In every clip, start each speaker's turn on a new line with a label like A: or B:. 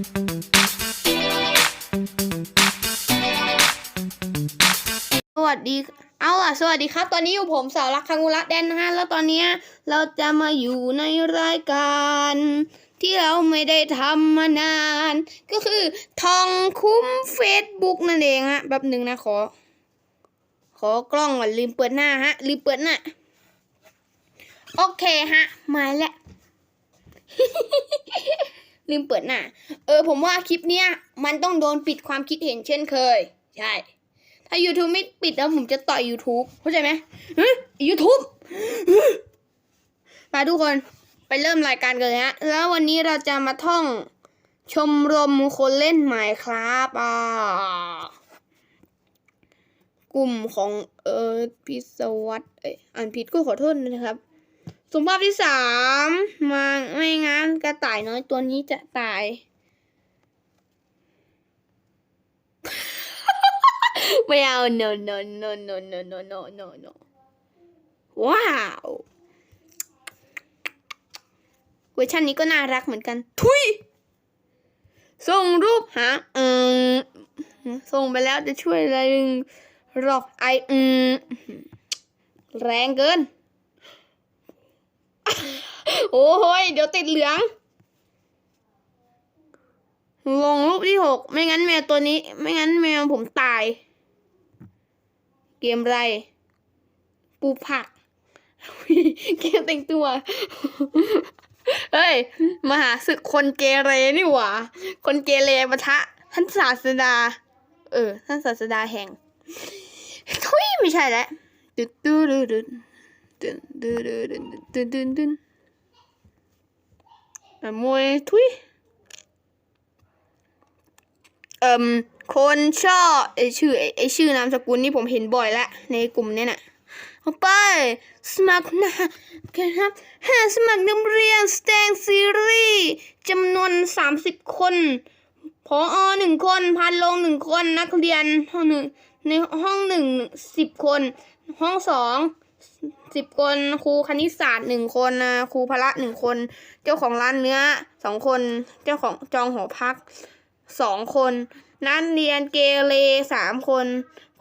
A: สวัสดี เอาล่ะ สวัสดีครับ ตอนนี้อยู่ผมสาวรักคังุระแดนนะฮะ แล้วตอนนี้เราจะมาอยู่ในรายการ ที่เราไม่ได้ทำมานาน ก็คือทองคุ้มเฟซบุ๊กนั่นเองฮะ แบบหนึ่งนะขอ ขอกล้องก่อนลืมเปิดหน้าฮะ ลืมเปิดหน้า โอเคฮะ มาแล้ว ลืมเปิดหน้า เออ ผมว่าคลิปเนี้ย มันต้องโดนปิดความคิดเห็นเช่นเคย ใช่ ถ้า YouTube ไม่ปิดแล้วผมจะต่อย YouTube เข้าใจไหมฮะ YouTube มาทุกคนไปเริ่มรายการกันเลยฮะ แล้ววันนี้เราจะมาท่องชมรมคนเล่นหมายครับอ่ากลุ่มของเออพิศวัตเอ้ยอ่านผิดก็ขอโทษนะครับ สมภาพที่สามมาไม่งั้นกระต่ายน้อยตัวนี้จะตาย ไม่เอา no no no no no no no no no ว้าวเวอร์ชันนี้ก็น่ารักเหมือนกัน ทุย ส่งรูปหาอืมส่งไปแล้วจะช่วยอะไรหรอกไออืมแรงเกิน โอ้โหยเดี๋ยวติดเหลือง ลงรูปที่หก ไม่งั้นแมวตัวนี้ ไม่งั้นแมวผมตาย เกมอะไร ปูผัก เกมแต่งตัว เฮ้ย มหาศึกคนเกเรนี่หว่า คนเกเรปะทะ ท่านศาสดา เออ ท่านศาสดาแห่งทุยไม่ใช่แล้วตึ๊ดตึ๊ดตึ๊ดตึ๊ดตึ๊ดตึ๊ดตึ๊ดตึ๊ดตึ๊ด อ่มวยทุยเอ่มคนชอบไอชื่อไอไอชื่อนามสกุลนี่ผมเห็นบ่อยละในกลุ่มเนี้ยน่ะเอาไป สมัครนะครับห้าสมัครนักเรียนสแตงซีรีส์จำนวนสามสิบคนพออหนึ่งคนพันลงหนึ่งคนนักเรียนห้องหนึ่งในห้องหนึ่งสิบคน ห้องสอง สิบคนครูคณิตศาสตร์หนึ่งคนนะครูพละหนึ่งคน เจ้าของร้านเนื้อสองคน เจ้าของจองหอพักสองคนนักเรียนเกเรสามคน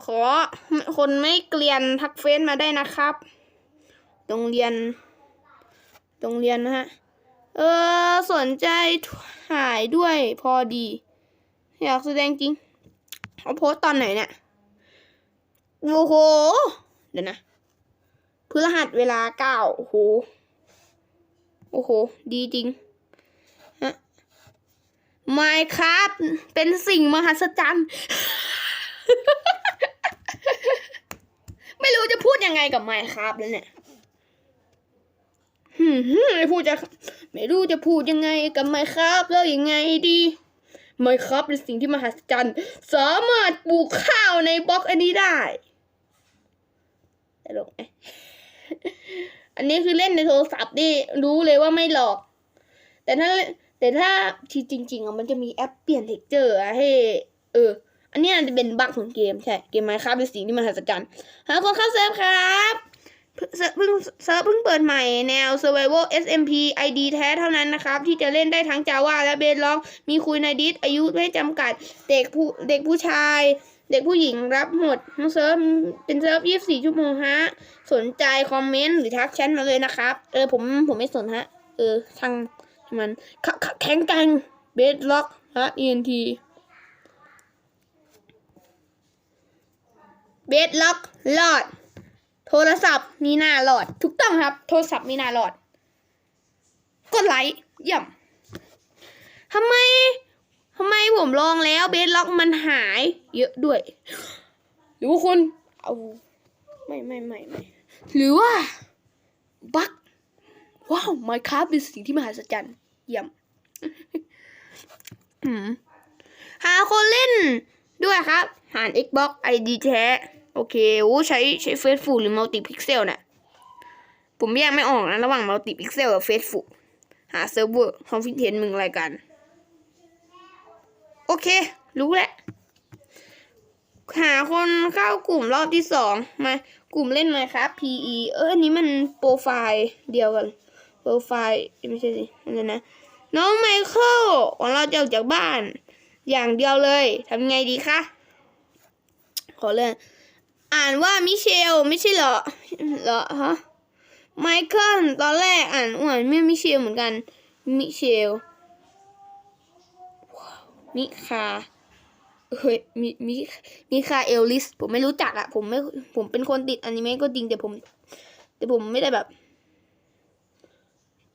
A: ขอคนไม่เกลียนทักเฟซมาได้นะครับโรงเรียนโรงเรียนนะฮะ เออสนใจถ่ายด้วยพอดี อยากแสดงจริงเขาโพสต์ตอนไหนเนี่ย โอ้โห เดี๋ยวนะ พฤหัสเวลาเก้าโอ้โห โอ้โห ดีจริงไมครับเป็นสิ่งมหัศจรรย์ ไม่รู้จะพูดยังไงกับไมครับแล้วเนี่ยหืมไม่พูดจะไม่รู้จะพูดยังไงกับไมครับแล้วยังไงดีไมครับเป็นสิ่งที่มหัศจรรย์ สามารถปลูกข้าวในบล็อกอันนี้ได้ตลกไหม อันนี้คือเล่นในโทรศัพท์นี่รู้เลยว่าไม่หลอก แต่ถ้าแต่ถ้าที่จริงๆอะมันจะมีแอปเปลี่ยนเท็กเจอร์อะให้ เออ อันนี้ยจจะเป็นบั๊กของเกมใช่ เกมไมครับเป็นสิ่งที่มหัศจรรย์หาคนเข้าเซิร์ฟครับเพิ่งเซิร์ฟเพิ่งเซิร์ฟเพิ่งเปิดใหม่แนว Survival SMP ID แท้เท่านั้นนะครับ ที่จะเล่นได้ทั้ง Java และ Bedrock มีคุยในดิสอายุไม่จำกัด เด็กผู้เด็กผู้ชาย เด็กผู้หญิงรับหมดทั้งเซิร์ฟเป็นเซิร์ฟ24ชั่วโมงฮะ สนใจคอมเมนต์หรือทักแชทมาเลยนะครับ เออผมผมไม่สนฮะ เออช่างมันขขแข็งแกร่งเบสล็อกฮะ ENT เบสล็อกหลอด โทรศัพท์มีหน้าหลอด ถูกต้องครับ โทรศัพท์มีหน้าหลอด กดไลค์เยี่ยมทำไม ทำไมผมลองแล้วเบสล็อกมันหาย เยอะด้วย หรือว่าคุณเอาไม่ไม่ไม่ไม่หรือว่าบั๊กว้าว Minecraft เป็นสิ่งที่มหัศจรรย์เยี่ยมหาคนเล่นด้วยครับ หาร Xbox ID แท้ โอเคโอ้ใช้ใช้ Facebook หรือ Multi Pixel น่ะ ผมแยกไม่ออกนะ ระหว่าง Multi Pixel กับ Facebook หาเซิร์ฟเวอร์ความคิดเห็นมึงรายการ โอเค รู้แล้วหาคนเข้ากลุ่มรอบที่สองมากลุ่มเล่นไหมครับ PE เอออันนี้มันโปรไฟล์เดียวกัน โปรไฟล์ไม่ใช่สิอะไรนะ น้องไมเคิลว่าเราจะออกจากบ้าน อย่างเดียวเลยทำไงดีคะ ขอเลื่อนอ่านว่ามิเชลไม่ใช่เหรอเหรอฮะไมเคิลตอนแรกอ่านอ่านไม่มิเชลเหมือนกันมิเชล มิคาเฮ้ยมิมิมิคาเอลลิส ผมไม่รู้จักอะผมไม่ผมเป็นคนติดอนิเมะก็จริงแต่ผม แต่ผมไม่ได้แบบ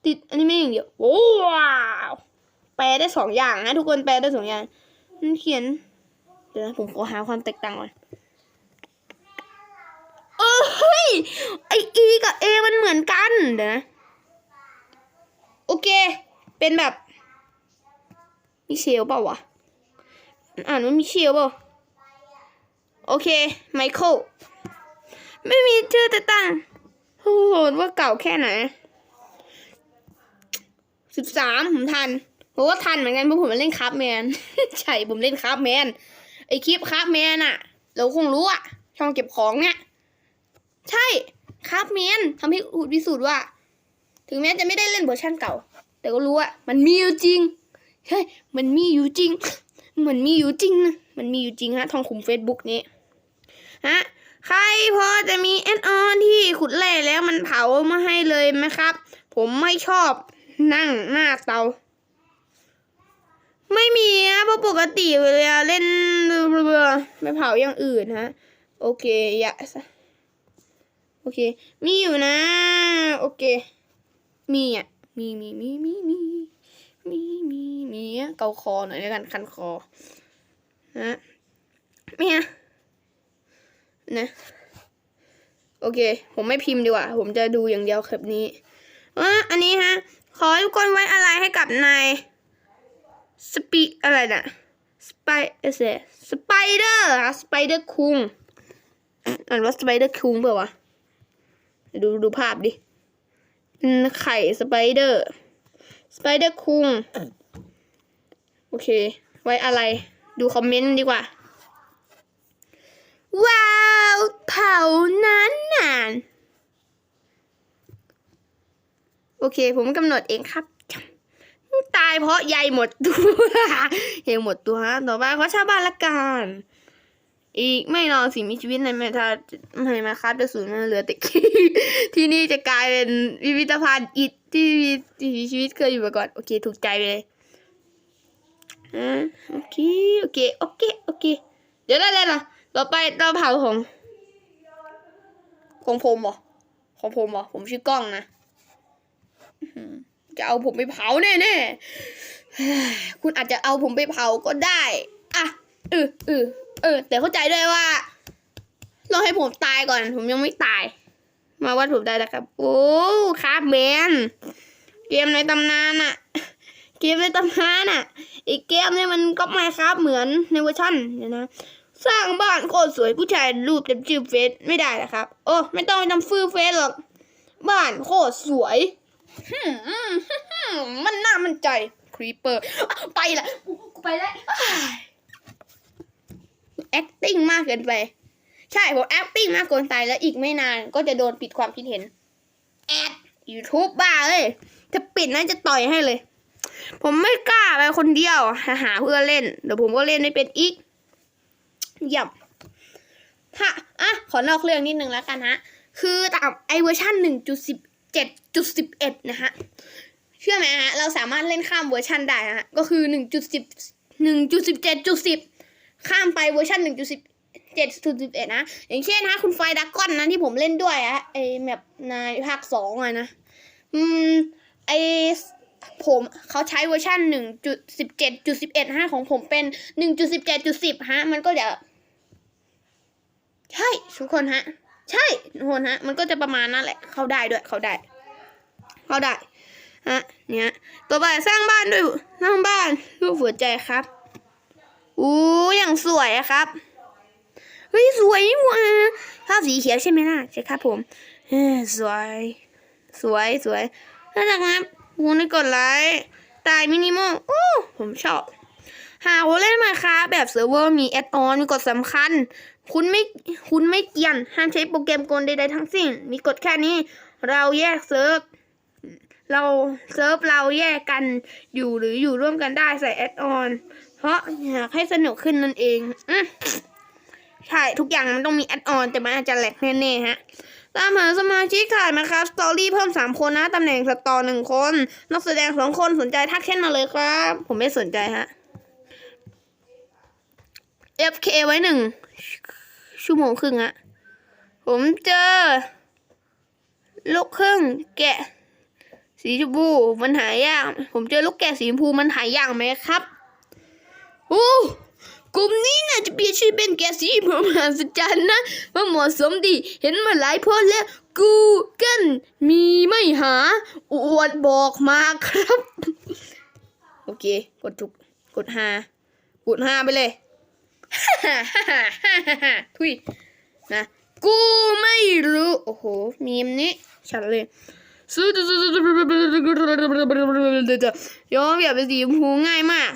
A: ติดอนิเมะอย่างเดียวโอ้ว้าวแปลได้สองอย่างนะทุกคนแปลได้สองอย่างมันเขียนเดี๋ยวนะผมขอหาความแตกต่างก่อนเออเฮ้ยไออีกับเอมันเหมือนกันเดี๋ยวนะโอเค เป็นแบบ มิเชลเปล่าวะอ่านว่ามิเชลเปล่าโอเค ไมเคิล ไม่มีชื่อแต่ตั้งโอ้โหว่าเก่าแค่ไหนสิบสามผมทันผมว่าทันเหมือนกันเพราะผมมาเล่นคราฟแมน ใช่ ผมเล่นคราฟแมน ไอคลิปคราฟแมนอะเราคงรู้อะช่องเก็บของเนี่ย ใช่คราฟแมนทำให้อุดพิสูจน์ว่า ถึงแม้จะไม่ได้เล่นเวอร์ชันเก่า แต่ก็รู้ว่ามันมีอยู่จริง ใช่มันมีอยู่จริง มันมีอยู่จริงนะมันมีอยู่จริงฮะทองขุมเฟซบุ๊กนี้ฮะใครพอจะมีแอดออนที่ขุดแร่แล้วมันเผามาให้เลยไหมครับ ผมไม่ชอบนั่งหน้าเตา ไม่มีนะเพราะปกติเวลาเล่นไม่เผาอย่างอื่นฮะ โอเคอย่าโอเค มีอยู่นะ โอเค มีอะ มีมีมีมีมี มีมีมีอะเกาคอหน่อยแล้วกันคันคอนะมีอะนะโอเค ผมไม่พิมพ์ดีกว่า ผมจะดูอย่างเดียวคลิปนี้อ่อันนี้ฮะ ขอทุกคนไว้อะไรให้กับนายสปีอะไรนะสไปเอสสไปเดอร์ฮะสไปเดอร์คุงอ่านว่าสไปเดอร์คุงเปล่าวะดูดูภาพดิเป็นไข่สไปเดอร์ สไปเดอร์คุงโอเค ไว้อะไร ดูคอมเมนต์ดีกว่า ว้าว เผานั้นน่ะโอเค ผมกำหนดเองครับ ตายเพราะใยหมดตัวใยหมดตัวฮะต่อไปขอชาวบ้านละกัน อีกไม่นานสิ่งมีชีวิตในแมทาไม่มาครับจะสูญเหลือแต่ที่นี่จะกลายเป็นพิพิธภัณฑ์อิฐ ที่มีที่มีชีวิตเคยอยู่มาก่อน โอเค ถูกใจไปเลยอ่าโอเค โอเค โอเค โอเค เดี๋ยวได้เลยนะต่อไปเราเผาของของผมเหรอของผมเหรอผมชื่อกล้องนะจะเอาผมไปเผาแน่แน่ๆคุณอาจจะเอาผมไปเผาก็ได้อะเออเออเออแต่เข้าใจด้วยว่าเราให้ผมตายก่อน ผมยังไม่ตาย มาวัดผมได้แล้วครับ โอ้ครับแมนเกมในตำนานอะเกมในตำนานอะอีกเกมเนี่ยมันก็ไม่ครับเหมือนในเวอร์ชันเดี๋ยวนะสร้างบ้านโคตรสวยผู้ชายรูปเต็มชื่อเฟซไม่ได้นะครับ โอ้ไม่ต้องไปทำฟื้อเฟซหรอก บ้านโคตรสวยฮึ่มอืมฮึ่มฮึ่มมันน่ามันใจครีเปอร์ไปละกูกูไปแล้วอ้าย acting มากเกินไป ใช่ผม acting มากเกินไปแล้วอีกไม่นานก็จะโดนปิดความคิดเห็นแอด YouTube บ้าเลยจะปิดนะจะต่อยให้เลย ผมไม่กล้าไปคนเดียวหาเพื่อเล่นเดี๋ยวผมก็เล่นไม่เป็นอีกเย่ำถ้าอะขอนอกเรื่องนิดนึงแล้วกันฮะคือตามไอเวอร์ชันหนึ่งจุดสิบเจ็ดจุดสิบเอ็ดนะฮะเชื่อไหมฮะเราสามารถเล่นข้ามเวอร์ชันได้ฮะก็คือหนึ่งจุดสิบหนึ่งจุดสิบเจ็ดจุดสิบข้ามไปเวอร์ชันหนึ่งจุดสิบ เจ็ดจุดสิบเอ็ดนะ อย่างเช่นฮะคุณไฟดักก้อนนะที่ผมเล่นด้วยอะไอแมปในภาคสองอะนะ อืม ไอผมเขาใช้เวอร์ชันหนึ่งจุดสิบเจ็ดจุดสิบเอ็ดฮะของผมเป็นหนึ่งจุดสิบเจ็ดจุดสิบฮะ มันก็จะใช่ทุกคนฮะ ใช่ทุกคนฮะ มันก็จะประมาณนั่นแหละ เข้าได้ด้วยเข้าได้ เข้าได้ฮะเนี่ยต่อไปสร้างบ้านด้วยสร้างบ้านรูปหัวใจครับอู้อย่างสวยอะครับ ฮ้ยสวยว่ะภาพสีเขียวใช่ไหมล่ะใช่ครับผมเฮ้ยสวย สวยสวยน่ารักนะคุณได้กดไลค์ตายมินิมอลโอ้ผมชอบ หากว่าเล่นมาครับแบบเซิร์ฟเวอร์มีแอดออนมีกฎสำคัญ คุณไม่คุณไม่เกี่ยนห้ามใช้โปรแกรมกลใดๆทั้งสิ้น มีกฎแค่นี้ เราแยกเซิร์ฟเราเซิร์ฟเราแยกกันอยู่หรืออยู่ร่วมกันได้ใส่แอดออน เพราะอยากให้สนุกขึ้นนั่นเองอื ใช่ ทุกอย่างมันต้องมีแอดออนแต่มันอาจจะแหลกแน่ๆฮะตามหาสมาชิกถ่ายนะครับสตอรี่เพิ่มสามคนนะ ตำแหน่งสตอหนึ่งคน นักแสดงสองคนสนใจทักแค่นมาเลยครับ ผมไม่สนใจฮะ FK ไว้หนึ่งชั่วโมงครึ่งฮะผมเจอ ลูกครึ่งแกะ สีชมพูมันหายาก ผมเจอลูกแกะสีชมพูมันหายากไหมครับโอ้ กลุ่มนี้น่าจะเปลี่ยนชื่อเป็นแกะสีพมหัศจรรย์นะว่าเหมาะสมดี เห็นมาหลายโพสต์แล้วกูเกิลมีไม่หา อวดบอกมาครับ โอเค กดถูกกดหากดห้าไปเลยทุยนะ กูไม่รู้ โอ้โห มีมนี้ชัดเลยย้อมแบบเป็นสีชมพูง่ายมาก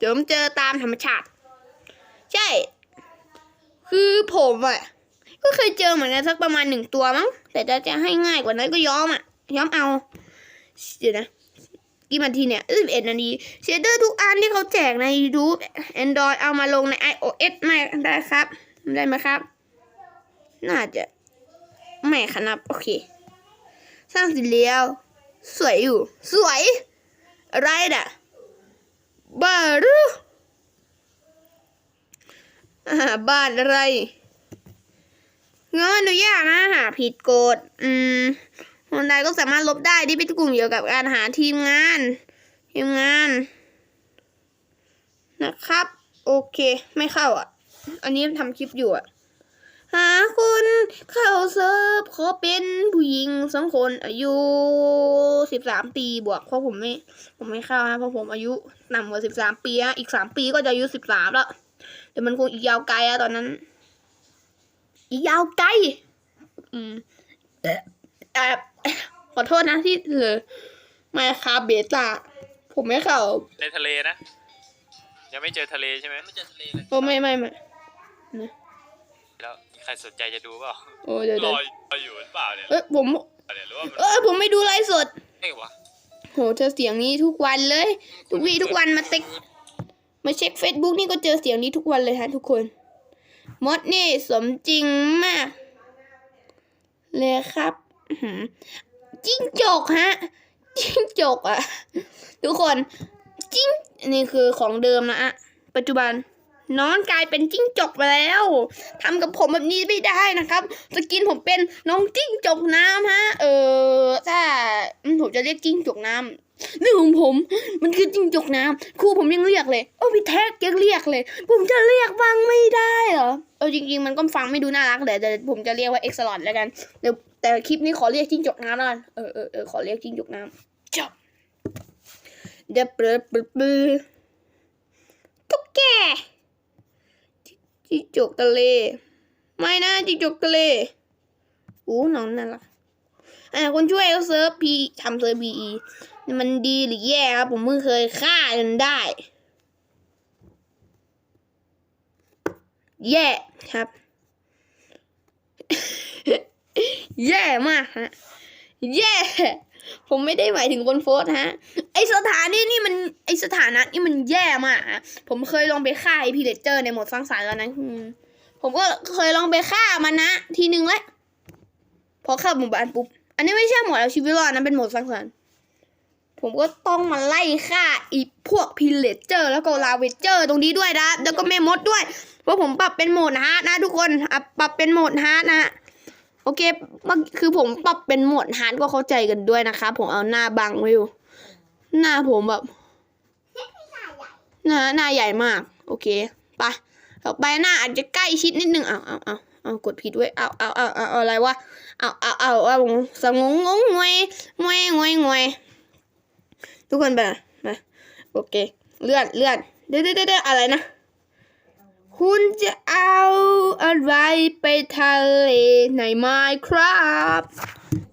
A: เดี๋ยวผมเจอตามธรรมชาติ ใช่ คือผมอะ ก็เคยเจอเหมือนกันสักประมาณหนึ่งตัวมั้ง แต่จะจะให้ง่ายกว่านั้นก็ย้อมอะ ย้อมเอา เดี๋ยวนะ กี่นาทีเนี่ยสิบเอ็ดนาทีเชดเดอร์ทุกอันที่เขาแจกใน YouTube Android เอามาลงใน iOS ไม่ได้ครับ ได้ไหมครับ น่าจะไม่ครับ โอเค สร้างสร็จแล้วสวยอยู่ สวย อะไรน่ะ บ้าหรืออ่าบ้านอะไรเงินอนุญาตนะหาผิดกฎอืมคนใดก็สามารถลบได้ที่เป็นกลุ่มเกี่ยวกับการหาทีมงาน ทีมงาน นะครับ โอเค ไม่เข้าอะ อันนี้ทำคลิปอยู่อะ หาคนเข้าเซิร์ฟขอเป็นผู้หญิงสองคนอายุสิบสามปีบวกเพราะผมไม่ผมไม่เข้านะเพราะผมอายุต่ำกว่าสิบสามปีอะอีกสามปีก็จะอายุสิบสามแล้วเดี๋ยวมันคงอีกยาวไกลอะตอนนั้น อีกยาวไกล อืมแอบขอโทษนะที่เหลอมาคาเบต้าผมไม่เข้า
B: ในทะเลนะยังไม่เจอทะเลใช่ไหมไม่เจอทะเลเลย
A: โอ้ไม่ไม่ไม่
B: แล้วมี ใครสนใจจะดูเปล่า
A: โอ้เดี๋ยว
B: ร
A: เดี๋ยว
B: อรออยู่หรือเปล่าเนี่ย
A: เอ้ยผม
B: เนี่ยหรือว่ามัน
A: เออผมไม่ดูไลฟ์สด
B: ไม่วะ
A: โหเจอเสียงนี้ทุกวันเลย ทุกวีทุกวันมาติ๊กมาเช็คเฟซบุ๊กนี่ก็เจอเสียงนี้ทุกวันเลยฮะทุกคนมดนี่สมจริงมาก เลยครับอื้อหือจิ้งจกฮะจิ้งจกอะทุกคนจิ้งนี่คือของเดิมนะอะปัจจุบัน น้องกลายเป็นจิ้งจกไปแล้วทำกับผมแบบนี้ไม่ได้นะครับสกินผมเป็นน้องจิ้งจกน้ำฮะ เออถ้าผมจะเรียกจิ้งจกน้ำเรื่องของผมมันคือจิ้งจกน้ำครูผมยังเรียกเลยโอ้พี่แท็กยังเรียกเลย ผมจะเรียกฟังไม่ได้เหรอเออจริงๆมันก็ฟังไม่ดูน่ารักแต่แต่ผมจะเรียกว่าเอ็กซ์ลอดแล้วกันเดี๋ยวแต่คลิปนี้ขอเรียกจิ้งจกน้ำแล้วกันเออเออเออขอเรียกจิ้งจกน้ำจบเดี๋ยวเปิดเปิดเปิดตุ๊กแก จิงจกทะเล ไม่นะจิงจกทะเลอู้น้องน่ารักอ่าคนช่วยเขาเซิร์ฟพีทำเซิร์ฟพีมันดีหรือแย่ครับ ผมเพิ่งเคยฆ่าจนได้ แย่ครับ แย่มากฮะ แย่ ผมไม่ได้หมายถึงคนโฟสฮะ ไอสถานีนี่มันไอสถานะนี่มันแย่มากผมเคยลองไปฆ่าไอพีเลเจอร์ในโหมดสร้างสรรค์แล้วนะผมก็เคยลองไปฆ่ามันนะ ทีนึงแล้วพอเข้าหมู่บ้านปุ๊บ อันนี้ไม่ใช่โหมดเอาชีวิตรอดนะเป็นโหมดสร้างสรรค์ผมก็ต้องมาไล่ฆ่าอีพวกพีเลเจอร์ แล้วก็ลาเวเจอร์ตรงนี้ด้วยนะ แล้วก็แม่มดด้วย เพราะผมปรับเป็นโหมดฮาร์ดนะทุกคนอะปรับเป็นโหมดฮาร์ดนะ อเคมันคือผมปรับเป็นโหมดฮาร์ดก็เข้าใจกันด้วยนะคะ ผมเอาหน้าบังไว้อยู่หน้าผมแบบหน้าหน้าใหญ่มาก โอเคไปต่อไปหน้าอาจจะใกล้ชิดนิดนึงเอาเอาเอาเอากดผิดด้วยเอาเอาเอาเอาอะไรวะเอาเอาเอาเอาสงงงงงวยงวยงวยงวยทุกคนไปนะโอเค เลื่อนเลื่อนเดี๋ยวเดี๋ยวเดี๋ยวอะไรนะ คุณจะเอาอะไรไปทะเลในไมครับ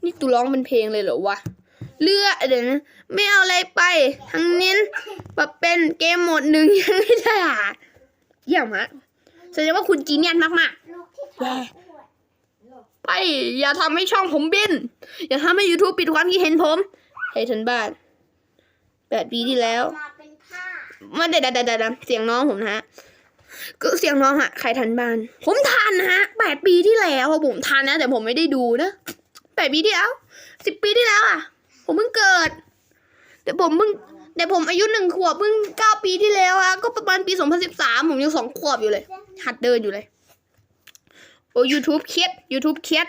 A: นี่ตูร้องเป็นเพลงเลยเหรอวะ เลือเดี๋ยวนะ ไม่เอาอะไรไป ทั้งนี้ปรับเป็นเกมโหมดหนึ่งยังไม่ได้อะเยี่ยมฮะแสดงว่าคุณจีเนียนมาก
C: ลูกที่
A: ๆแย่ไป อย่าทำให้ช่องผมบิน อย่าทำให้ YouTube ปิดความคิดเห็นผมให้ทันบ้านแปดปีที่แล้ว
C: มาเป็นผ้า
A: มาเด็ดเด็ดเด็ดเสียงน้องผมนะฮะ ก็เสียงน้องอะใครทันบ้าน ผมทันนะฮะแปดปีที่แล้วผมทันนะ แต่ผมไม่ได้ดูนะแปดปีที่แล้วสิบปีที่แล้วอะผมเพิ่งเกิด แต่ผมเพิ่งแต่ผมอายุหนึ่งขวบเพิ่งเก้าปีที่แล้วอะก็ประมาณปีสองพันสิบสามผมยังสองขวบอยู่เลย หัดเดินอยู่เลย โอ้ YouTube เครียด YouTube เครียด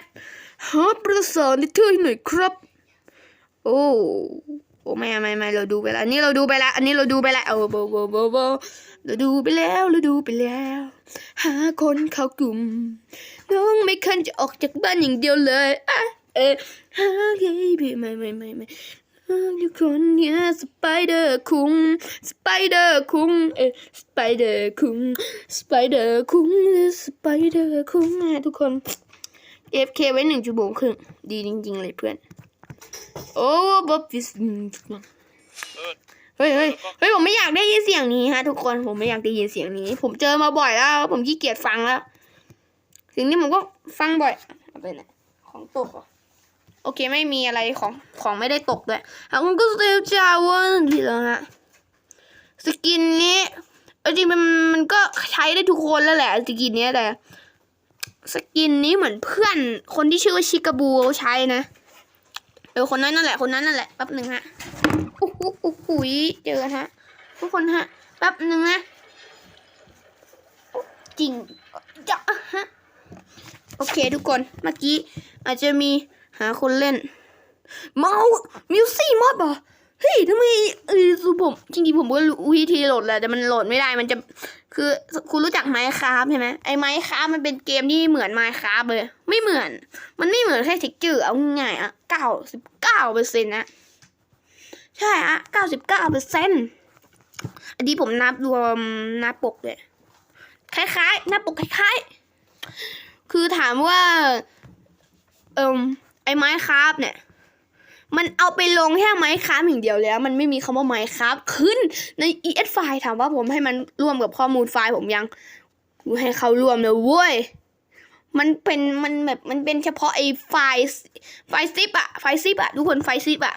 A: หาประสานนิเทศหน่อยครับ โอ้โอ้ไม่ไม่ไม่เราดูไปแล้วอันนี้เราดูไปแล้วอันนี้เราดูไปแล้วโอ้โบโบโบโบ เราดูไปแล้วเราดูไปแล้ว หาคนเข้ากลุ่ม น้องไม่คันจะออกจากบ้านอย่างเดียวเลยอะเออหาเฮ้ยพี่ไม่ไม่ไม่ไม่อยู่คนเนี้ยสไปเดอร์คุงสไปเดอร์คุงเออสไปเดอร์คุงสไปเดอร์คุงสไปเดอร์คุงนะทุกคน FK ไว้หนึ่งชั่วโมงครึ่งดีจริง ๆ เลยเพื่อน โอ้บ๊อบฟิส
B: เฮ้
A: ยเฮ้ยเฮ้ยผมไม่อยากได้ยินเสียงนี้ฮะทุกคนผมไม่อยากได้ยินเสียงนี้ ผมเจอมาบ่อยแล้ว ผมขี้เกียจฟังแล้วสิ่งนี้ผมก็ฟังบ่อยเอาไปไหนของตกเหรอโอเคไม่มีอะไรของของไม่ได้ตกด้วยอะคุณก็เซลจาวันทีแล้วฮะสกินนี้จริงมันมันก็ใช้ได้ทุกคนแล้วแหละสกินนี้แต่สกินนี้เหมือนเพื่อนคนที่ชื่อว่าชิกาบูเขาใช้นะเออคนนั้นนั่นแหละคนนั้นนั่นแหละแป๊บหนึ่งฮะ อ้โหโอ้โหเจอกันฮะ ทุกคนฮะ แป๊บหนึ่งนะ จริงจะฮะ โอเคทุกคน เมื่อกี้ อาจจะมีหาคนเล่น เมาส์มิวซี่มอดบ่เฮ้ยทำไมเออคือผม จริงๆผมก็รู้วิธีโหลดแหละแต่มันโหลดไม่ได้มันจะคือคุณรู้จักไมค์คราฟใช่ไหมไอ้ไมค์คราฟมันเป็นเกมที่เหมือนไมค์คราฟเลย ไม่เหมือน มันไม่เหมือนแค่เทคเจอร์เอาง่ายอะเก้าสิบเก้าเปอร์เซ็นต์นะ ใช่อะเก้าสิบเก้าเปอร์เซ็นต์อันนี้ผมนับรวมหน้าปกเลยคล้ายๆ หน้าปกคล้ายๆ คือถามว่าเอิมไอ้ไม้คราฟเนี่ย มันเอาไปลงแค่ไม้คราฟอย่างเดียวแล้ว มันไม่มีคำว่าไม้คราฟขึ้นใน ES ไฟล์ถามว่าผมให้มันร่วมกับข้อมูลไฟล์ผมยังให้เขาร่วมเลยเว้ยมันเป็นมันแบบมันเป็นเฉพาะไอ้ไฟล์ไฟล์ซิปอะไฟล์ซิปอะทุกคนไฟล์ซิปอะ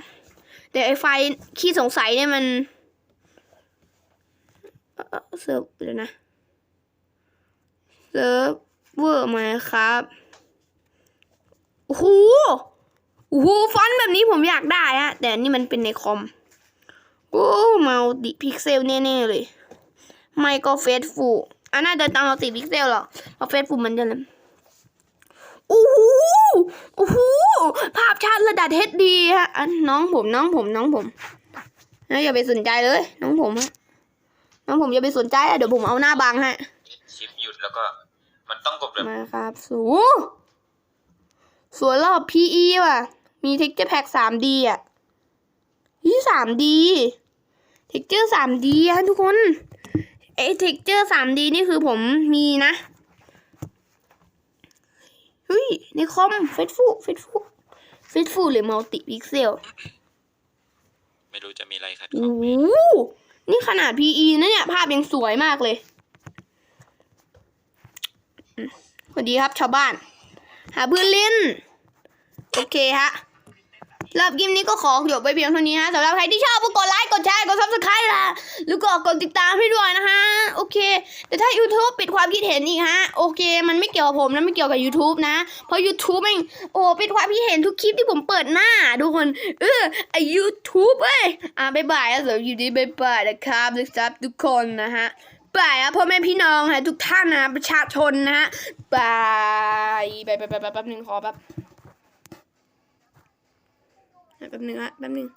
A: แต่ไอ้ไฟขี้สงสัยเนี่ยมันเออเซิร์ฟเดี๋ยวนะเซิร์ฟเวอร์มาครับโอ้โหโอ้โหฟอนต์แบบนี้ผมอยากได้อะแต่อันนี่มันเป็นในคอมโอ้มัลติพิกเซลแน่ๆเลย ไม่ก็เฟซฟูอันน่าจะต้องมัลติพิกเซลหรอกเพราะเฟซฟูมันจะเลย โอ้โหโอ้โหภาพชัดระดับเฮดดีฮะอันน้องผมน้องผมน้องผมนะอย่าไปสนใจเลย น้องผมฮะน้องผมอย่าไปสนใจอะเดี๋ยวผมเอาหน้าบังฮะ
D: คลิปหยุดแล้วก็มันต้องกดแบบ
A: มาครับสูสวยรอบ PE ว่ะ มี texture pack 3D อะนี่ 3D texture 3D ฮะทุกคนไอ้ texture 3D นี่คือผมมีนะเฮ้ย ในคอมเฟซฟูเฟซฟูเฟซฟูหรือมัลติพิกเซล
B: ไม่รู้จะมีอะไรครับ
A: โอ้โหนี่ขนาด PE นะเนี่ย ภาพยังสวยมากเลยอืมสวัสดีครับชาวบ้าน หาเพื่อนเล่น โอเคฮะ สำหรับคลิปนี้ก็ขอจบไปเพียงเท่านี้ฮะสำหรับใครที่ชอบก็กดไลค์กดแชร์กด subscribe ละแล้วก็กดติดตามให้ด้วยนะฮะโอเค แต่ถ้า YouTube ปิดความคิดเห็นอีกฮะโอเค มันไม่เกี่ยวกับผมนะไม่เกี่ยวกับ YouTube นะ เพราะ YouTube แม่งโอ้ปิดความคิดเห็นทุกคลิปที่ผมเปิดหน้าทุกคน เออไอ YouTube เว้ยอะบ๊ายบายแล้วสำหรับยูดีบ๊ายบายนะครับนะครับทุกคนนะฮะบายอะพ่อแม่พี่น้องฮะทุกท่านนะประชาชนนะฮะบายบายบายบายแป๊บนึงขอแป๊บ แป๊บนึงอะแป๊บนึง